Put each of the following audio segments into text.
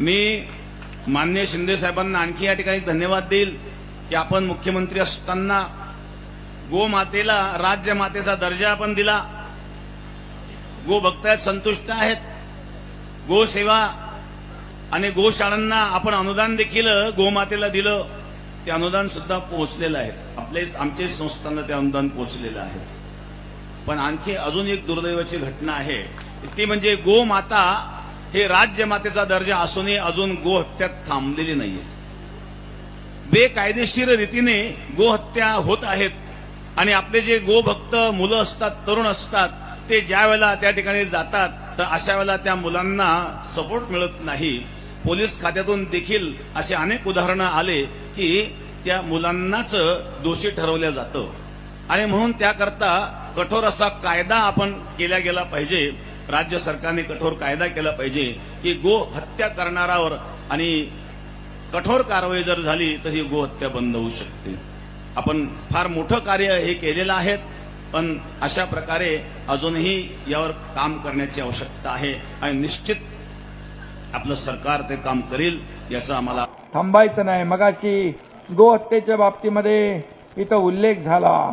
मी मान्य शिंदे साहेबांना आणखी या ठिकाणी धन्यवाद देईल की आपण मुख्यमंत्री असताना गोमातेला राज्यमातेचा दर्जा आपण दिला. गो भक्तायत संतुष्ट आहेत. गोसेवा आणि गोशाळांना आपण अनुदान देखील गोमातेला दिलं. ते अनुदान सुद्धा पोहोचलेलं आहे. आपले आमचे संस्थांना ते अनुदान पोहोचलेलं आहे. पण आणखी अजून एक दुर्दैवाची घटना आहे. ती म्हणजे गोमाता हे राज्यमातेचा दर्जा असूनही अजून गोहत्या थांबलेली नाहीये. बेकायदेशीर रीतीने गोहत्या होत आहेत आणि आपले जे गोभक्त मुलं असतात तरुण असतात ते ज्या वेळेला त्या ठिकाणी जातात तर अशा वेळेला त्या मुलांना सपोर्ट मिळत नाही. पोलीस खात्यातून देखील असे अनेक उदाहरणं आले की त्या मुलांनाच दोषी ठरवलं जातं. आणि म्हणून त्याकरता कठोर असा कायदा आपण केला गेला पाहिजे. राज्य सरकारने कठोर कायदा केला पाहिजे की गो हत्या करणारावर आणि कठोर कारवाई जर झाली तर ही गोहत्या बंद होऊ शकते. आपण फार मोठं कार्य हे केलेलं आहे पण अशा प्रकारे अजूनही यावर काम करण्याची आवश्यकता आहे आणि निश्चित आपलं सरकार ते काम करेल याचा आम्हाला थांबायचं नाही. मगाची गोहत्येच्या बाबतीमध्ये इथं उल्लेख झाला.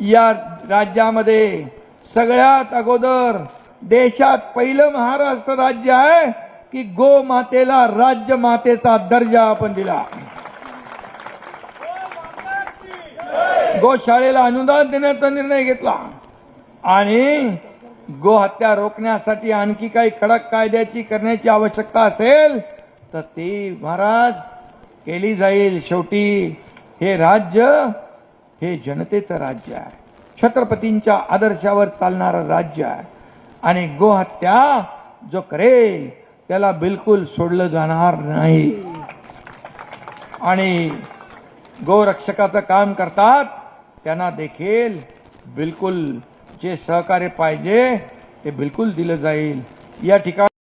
या राज्यामध्ये सगळ्यात अगोदर देशात पहिलं महाराष्ट्र राज्य आहे की गोमातेला राज्य मातेचा दर्जा आपण दिला. गोशाळेला अनुदान देण्याचा निर्णय घेतला. आणि गोहत्या रोखण्यासाठी आणखी काही कडक कायद्याची करण्याची आवश्यकता असेल तर ती महाराज केली जाईल. शेवटी हे राज्य हे जनतेचं राज्य आहे. छत्रपतींच्या आदर्शावर चालणारं राज्य आहे. आणि गोहत्या जो करेल त्याला बिलकुल सोडलं जाणार नाही. आणि गोरक्षकाचं काम करतात त्यांना देखील बिलकुल जे सहकार्य पाहिजे ते बिलकुल दिलं जाईल. या ठिकाणी